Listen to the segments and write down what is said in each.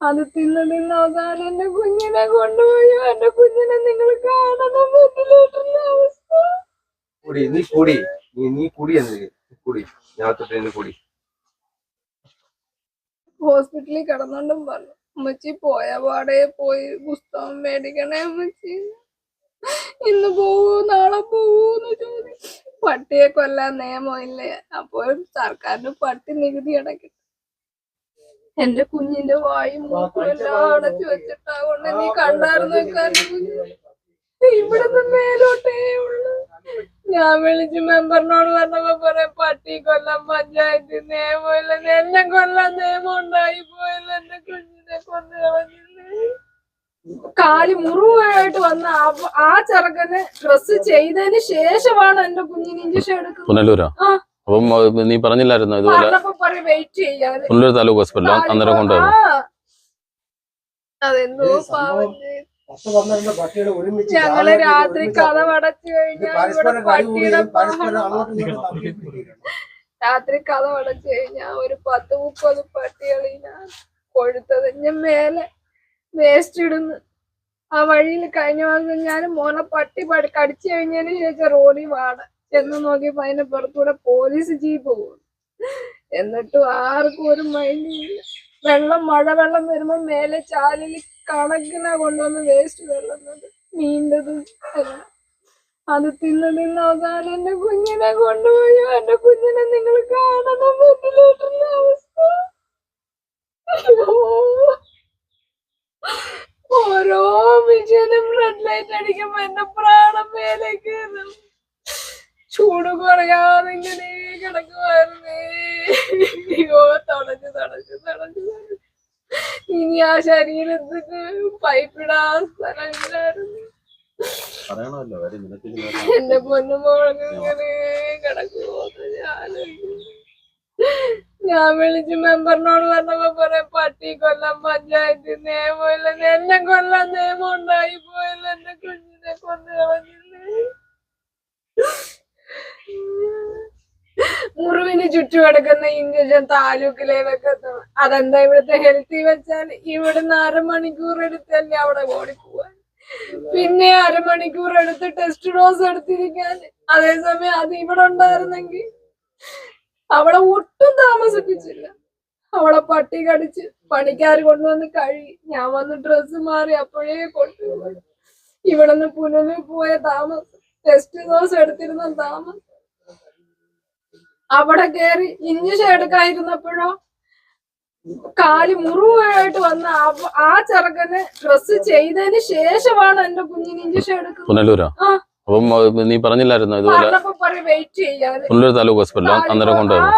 അത് തിന്ന് തിന്ന് അവസാനം എന്റെ കുഞ്ഞിനെ കൊണ്ടുപോയി. എന്റെ കുഞ്ഞിനെ നിങ്ങൾ കാണണം. അവസ്ഥ. കൂടി നീ കൂടി. നീ നീ കൂടി എന്ന് കുടി. ഞാൻ തൊട്ട് കൂടി. ഹോസ്പിറ്റലിൽ കിടന്നോണ്ടും പറഞ്ഞു. അമ്മച്ചി പോയ പാടെ പോയി പുസ്തകം മേടിക്കണേ അമ്മച്ചി ഇന്ന് പോവൂ നാളെ പോവൂന്ന് ചോദിച്ചു പട്ടിയെ കൊല്ലാൻ നിയമമില്ലേ അപ്പോൾ സർക്കാരിന് പട്ടി നികുതി അടയ്ക്കും എന്റെ കുഞ്ഞിന്റെ വായും മൂക്കും എല്ലാം അടച്ചു വെച്ചിട്ടാകൊണ്ട് നീ കണ്ടായിരുന്നു കുഞ്ഞ്. ഇവിടുന്ന് മേലോട്ടേ ഉള്ളു. ഞാൻ വിളിച്ച് മെമ്പറിനോട് പറഞ്ഞപ്പോ പറയാം പട്ടി കൊല്ലം പഞ്ചായത്ത് നിയമമില്ല എല്ലാം കൊല്ലം നിയമം ഉണ്ടായി പോയല്ലോ എന്റെ കുഞ്ഞിനെ കൊന്നു കാലി കാൽ മുറിവായിട്ട് വന്ന ആ ചെറുക്കന് ഡ്രസ് ചെയ്തതിന് ശേഷമാണ് എന്റെ കുഞ്ഞിന് ഇഞ്ചക്ഷൻ എടുക്കുന്നത്. പുനലൂരോ? അപ്പം നീ പറഞ്ഞില്ലായിരുന്നു ഇതുപോലെ? വെയിറ്റ് ചെയ്യാൻ പുനലൂർ താലൂക്ക് ഹോസ്പിറ്റലോ അന്നേരം കൊണ്ടുപോയി അതെന്തോ ഞങ്ങൾ രാത്രി കഥ അടച്ചു കഴിഞ്ഞാൽ ഇവിടെ പട്ടിയുടെ രാത്രി കഥ അടച്ചു കഴിഞ്ഞാൽ ഒരു പത്ത് മുപ്പത് പട്ടികളി ഞാൻ കൊഴുത്തത് ഞാൻ മേലെ വേസ്റ്റ് ഇടുന്നു. ആ വഴിയിൽ കഴിഞ്ഞ മാസം ഞാൻ മോനെ പട്ടി പടി- കടിച്ചു കഴിഞ്ഞതിന് ശേഷം റോഡിൽ വാട. ചെന്ന് നോക്കിയപ്പോ അതിന്റെ പുറത്തൂടെ പോലീസ് ജീപ്പ് പോകും എന്നിട്ടും ആർക്കും ഒരു മൈൻഡ് ഇല്ല. വെള്ളം മഴ വെള്ളം വരുമ്പോ മേലെ ചാലിൽ കണക്കിനാ കൊണ്ടുവന്ന് വേസ്റ്റ് വെള്ളം നീണ്ടതും അത് തിന്ന് തിന്ന് അവസാനം എന്റെ കുഞ്ഞിനെ കൊണ്ടുപോയി. എന്റെ കുഞ്ഞിനെ നിങ്ങൾ കാണണം വെന്റിലേറ്ററിന്റെ അവസ്ഥ. ഓരോ വിജയനും റെഡ് ലൈറ്റ് അടിക്കുമ്പോ എന്റെ പ്രാണം മേലേക്ക് ചൂട് കുറയാതെ ഇങ്ങനെ കിടക്കുമായിരുന്നേ അയ്യോ ഇനി ആ ശരീരത്തിന് പൈപ്പിടാൻ സ്ഥലമില്ലായിരുന്നു. എന്റെ പൊന്നു മോളൊക്കെ ഇങ്ങനെ കിടക്കുമോ ഞാൻ ഞാൻ വിളിച്ച് മെമ്പറിനോട് പറഞ്ഞപ്പോ പറയാം പട്ടി കൊല്ലം പഞ്ചായത്ത് നിയമമില്ല എന്നെ കൊല്ലം നിയമം ഉണ്ടായി പോയില്ല എന്റെ കുഞ്ഞിനെ കൊന്നു കളഞ്ഞില്ലേ? മുറിവിന് ചുറ്റും കിടക്കുന്ന ഇഞ്ചക്ഷൻ താലൂക്കിലേതൊക്കെ അതെന്താ ഇവിടുത്തെ ഹെൽത്തി വെച്ചാൽ ഇവിടുന്ന് അരമണിക്കൂർ എടുത്തല്ലേ അവിടെ ഓടി പോവാൻ. പിന്നെ അരമണിക്കൂർ എടുത്ത് ടെസ്റ്റ് ഡോസ് എടുത്തിരിക്കാൻ. അതേസമയം അത് ഇവിടെ ഉണ്ടായിരുന്നെങ്കിൽ അവളെ ഒട്ടും താമസിപ്പിച്ചില്ല. അവളെ പട്ടി കടിച്ച് പണിക്കാർ കൊണ്ടുവന്ന് കഴി ഞാൻ വന്ന് ഡ്രസ്സ് മാറി അപ്പോഴേ കൊണ്ടുപോയി. ഇവിടെ നിന്ന് പുനലൂർ പോയ താമസം. ടെസ്റ്റ് ഡോസ് എടുത്തിരുന്ന താമസം. അവിടെ കയറി ഇഞ്ചക്ഷൻ എടുക്കാതിരുന്നപ്പോഴോ കാൽ മുറിവായിട്ട് വന്ന ആ ചെറുക്കന് ഡ്രസ് ചെയ്തതിന് ശേഷമാണ് എന്റെ കുഞ്ഞിന് ഇഞ്ചക്ഷൻ എടുക്കുന്നത്. അപ്പം നീ പറഞ്ഞില്ലായിരുന്നു ഇതുപോലെ? വെയിറ്റ് ചെയ്യാതെ പുനലൂർ താലൂക്ക് ഹോസ്പിറ്റലോ അന്നേരം ആ.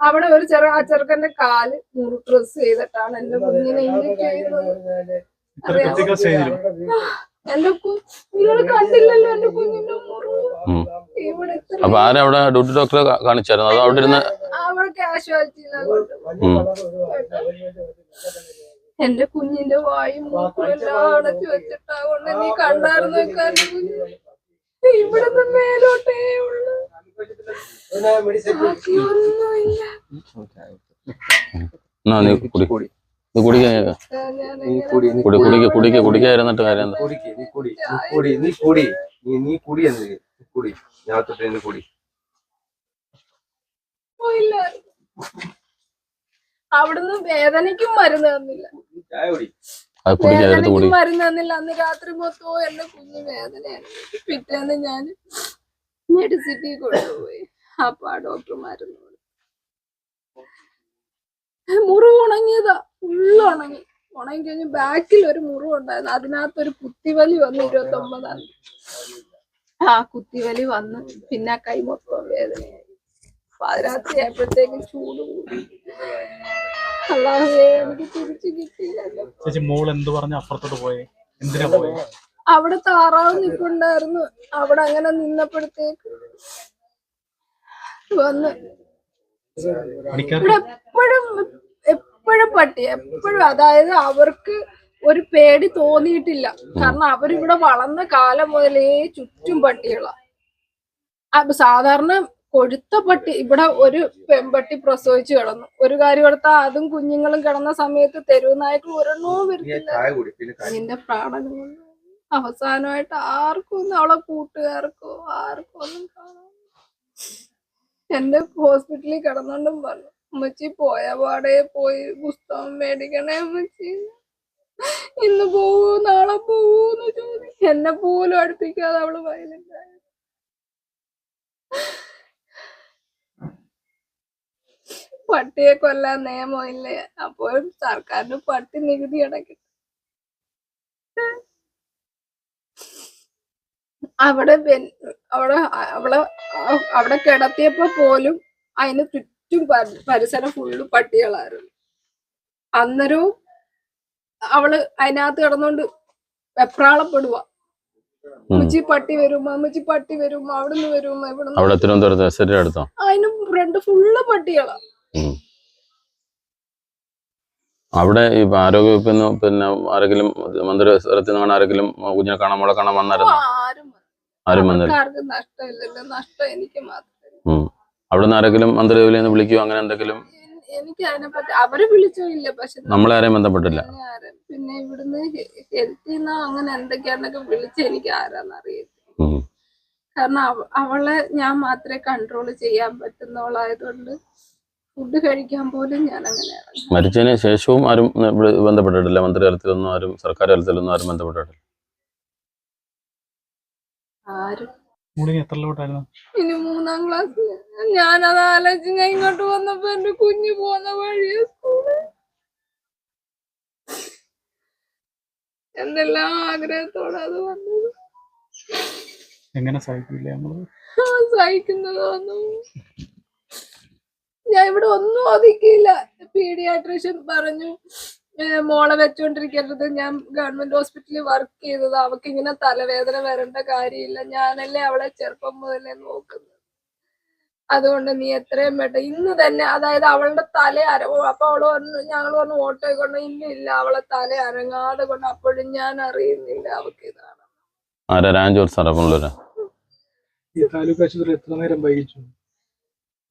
അവിടെ ഒരു ചെറു ആ ചെറുക്കന്റെ കാൽ മുറി ഡ്രസ് ചെയ്തിട്ടാണ് എന്റെ കുഞ്ഞിനെ ഇഞ്ചക്ട് ചെയ്യുന്നത്? എന്റെ നിങ്ങൾ കണ്ടില്ലല്ലോ എന്റെ കുഞ്ഞിന്റെ അപ്പൊ ആരും അവിടെ ഡ്യൂട്ടി ഡോക്ടറെ കാണിച്ചായിരുന്നു? അത് അവിടെ ഇരുന്ന് അവിടെ കാഷ്വാലിറ്റിയിലാണ് ഉം. എന്റെ കുഞ്ഞിന്റെ വായും മൂക്കും എല്ലാം അടച്ചു വെച്ചിട്ടാ നീ കണ്ടായിരുന്നു കുഞ്ഞ് ഇവിടുന്ന് മേലോട്ടേ ഉള്ളു. കുടിക്ക്. കുടിക്ക് കുടിക്കായിരുന്നിട്ട് കാര്യം എന്താ? നീ കുടി ഞാൻ തൊട്ടിരുന്ന് കുടി അവിടുന്ന് വേദനയ്ക്കും മരുന്ന് തന്നില്ല. ചായ കുടി. അത് കുടി വേദനയ്ക്കും മരുന്ന് തന്നില്ല. അന്ന് രാത്രി മൊത്തവും എന്റെ കുഞ്ഞ് വേദനയാണ് പിറ്റേന്ന് ഞാൻ മെഡിസിറ്റി കൊണ്ടുപോയി. അപ്പൊ ആ ഡോക്ടർ മരുന്ന്. മുറിവ് ഉണങ്ങിയതാ. ഫുള്ള് ഉണങ്ങി. ഉണങ്ങി കഴിഞ്ഞ് ബാക്കിൽ ഒരു മുറിവ് ഉണ്ടായിരുന്നു അതിനകത്തൊരു കുത്തിവലി വന്ന് ഇരുപത്തി ഒമ്പതാം ആ കുത്തിവലി വന്ന്. പിന്നെ ആ കൈ മൊത്തം വേദനയായി. പാതിരാത്രി ആയപ്പോഴത്തേക്കും ചൂട് കൂടി. അല്ലാതെ എനിക്ക് തിരിച്ചു കിട്ടിയില്ല ചേച്ചി മോൾ എന്ത് പറഞ്ഞു? അപ്പുറത്തോട്ട് പോയേ. എന്തിനാ പോയേ? അവിടെ താറാവ് നിൽപ്പുണ്ടായിരുന്നു അവിടെ അങ്ങനെ നിന്നപ്പോഴത്തേക്ക് വന്ന്. ഇവിടെ എപ്പോഴും എപ്പോഴും പട്ടി. എപ്പോഴും അതായത് അവർക്ക് ഒരു പേടി തോന്നിയിട്ടില്ല. കാരണം അവരിവിടെ വളർന്ന കാലം മുതലേ ചുറ്റും പട്ടികളാ. അപ്പൊ സാധാരണ കൊഴുത്ത പട്ടി ഇവിടെ ഒരു പെൺപട്ടി പ്രസവിച്ചു കിടന്നു. ഒരു കാര്യം എടുത്താൽ അതും കുഞ്ഞുങ്ങളും കിടന്ന സമയത്ത് തെരുവ് നായ്ക്കൾ ഒരെണ്ണവും കാര്യം. നിന്റെ പ്രാണനും അവസാനമായിട്ട് ആർക്കും ഒന്നും അവളെ കൂട്ടുകാർക്കോ ആർക്കും ഒന്നും കാണാൻ എന്റെ ഹോസ്പിറ്റലിൽ കിടന്നോണ്ടും പറഞ്ഞു അമ്മച്ചി പോയ പാടെ പോയി പുസ്തകം മേടിക്കണേ ഉമ്മച്ചി. ഇന്ന് പോവൂ നാളെ പോവൂന്ന് ചോദി എന്നെ പോലും അടുപ്പിക്കാതെ അവൾ വയലന്റ് ആയി. പട്ടിയെ കൊല്ലാൻ നിയമമില്ലേ? അപ്പോൾ സർക്കാരിന് പട്ടി നികുതി അടയ്ക്കും അവിടെ അവിടെ അവളെ അവിടെ കിടത്തിയപ്പോ പോലും അതിന് ചുറ്റും പരി- പരിസരം ഫുള്ള് പട്ടികളായിരുന്നു. അന്നേരവും അവൾ അതിനകത്ത് കിടന്നോണ്ട് വെപ്രാളപ്പെടുക മുച്ചി പട്ടി വരും അമ്മച്ചി പട്ടി വരും അവിടുന്ന് വരും ഇവിടുന്ന് അവിടെ തിരുവനന്തപുരത്ത് എസ്റ്റേറ്റ് അടുത്തോ? അതിന് രണ്ട് ഫുള്ള് പട്ടികളാ. അവിടെ ഈ ആരോഗ്യവകുപ്പിൽ നിന്ന് പിന്നെ ആരെങ്കിലും മന്ത്രിസ്ഥലത്തിൽ നിന്ന് ആരെങ്കിലും കുഞ്ഞിനെ കാണാൻ മോളെ കാണാൻ വന്നായിരുന്നു? ആരും വന്നില്ല. ഉം. അവിടുന്ന് ആരെങ്കിലും മന്ത്രി ജോലി വിളിക്കുകയോ അങ്ങനെ എന്തെങ്കിലും? എനിക്ക് അവർ വിളിച്ചോ ഇല്ല പക്ഷെ നമ്മളെ ആരെയും ബന്ധപ്പെട്ടില്ല. പിന്നെ ഇവിടുന്ന് ഹെൽത്തിൽ നിന്നോ അങ്ങനെ എന്തൊക്കെയാണെന്നൊക്കെ വിളിച്ച് എനിക്ക് ആരാന്ന് അറിയില്ല കാരണം അവളെ ഞാൻ മാത്രമേ കൺട്രോൾ ചെയ്യാൻ പറ്റുന്നവളായതുകൊണ്ട് ഫുഡ് കഴിക്കാൻ പോലും ഞാൻ അങ്ങനെ മരിച്ചതിന് ശേഷവും ആരും ബന്ധപ്പെട്ടിട്ടില്ല. മന്ത്രി തലത്തിലൊന്നും ആരും സർക്കാർ തലത്തിലൊന്നും ആരും ബന്ധപ്പെട്ടിട്ടില്ല. ആരും. ഇനി മൂന്നാം ക്ലാസ് ഞാനത് ആലോചിച്ച് ഞാൻ ഇങ്ങോട്ട് വന്നപ്പോ എന്റെ കുഞ്ഞു പോകുന്ന വഴിയ എന്തെല്ലാം ആഗ്രഹത്തോടെ അത് വന്നത്. എങ്ങനെ സഹിക്കില്ല നമ്മൾ? സഹിക്കുന്നതൊന്നും ഞാൻ ഇവിടെ ഒന്നും ഒതുക്കിയില്ല പീഡിയാട്രീഷ്യൻ പറഞ്ഞു മോളെ വെച്ചോണ്ടിരിക്കരുത്. ഞാൻ ഗവൺമെന്റ് ഹോസ്പിറ്റലിൽ വർക്ക് ചെയ്തത്. അവക്ക് ഇങ്ങനെ തലവേദന വരേണ്ട കാര്യമില്ല. ഞാനല്ലേ അവളെ ചെറുപ്പം മുതലേ നോക്കുന്നത്. അതുകൊണ്ട് നീ എത്രയും പെട്ടെന്ന് ഇന്ന് തന്നെ അതായത് അവളുടെ തല അര അപ്പൊ അവൾ പറഞ്ഞു ഞങ്ങൾ പറഞ്ഞു ഓട്ടോ കൊണ്ട് ഇല്ല ഇല്ല അവളെ തല അരങ്ങാതെ കൊണ്ട് അപ്പോഴും ഞാൻ അറിയുന്നില്ല അവൾക്ക് ഇതാണ്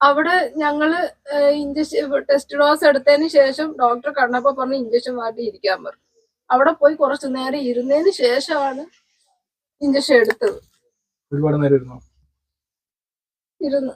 അവിടെ ഞങ്ങൾ ഇഞ്ചക്ഷൻ ടെസ്റ്റ് ഡോസ് എടുത്തതിന് ശേഷം ഡോക്ടർ കണ്ടപ്പോ പറഞ്ഞു ഇഞ്ചക്ഷൻ മാറ്റി ഇരിക്കാൻ പറഞ്ഞു. അവിടെ പോയി കുറച്ചു നേരം ഇരുന്നതിന് ശേഷമാണ് ഇഞ്ചക്ഷൻ എടുത്തത്. ഒരുപാട് നേരം ഇരുന്നു? ഇരുന്ന്.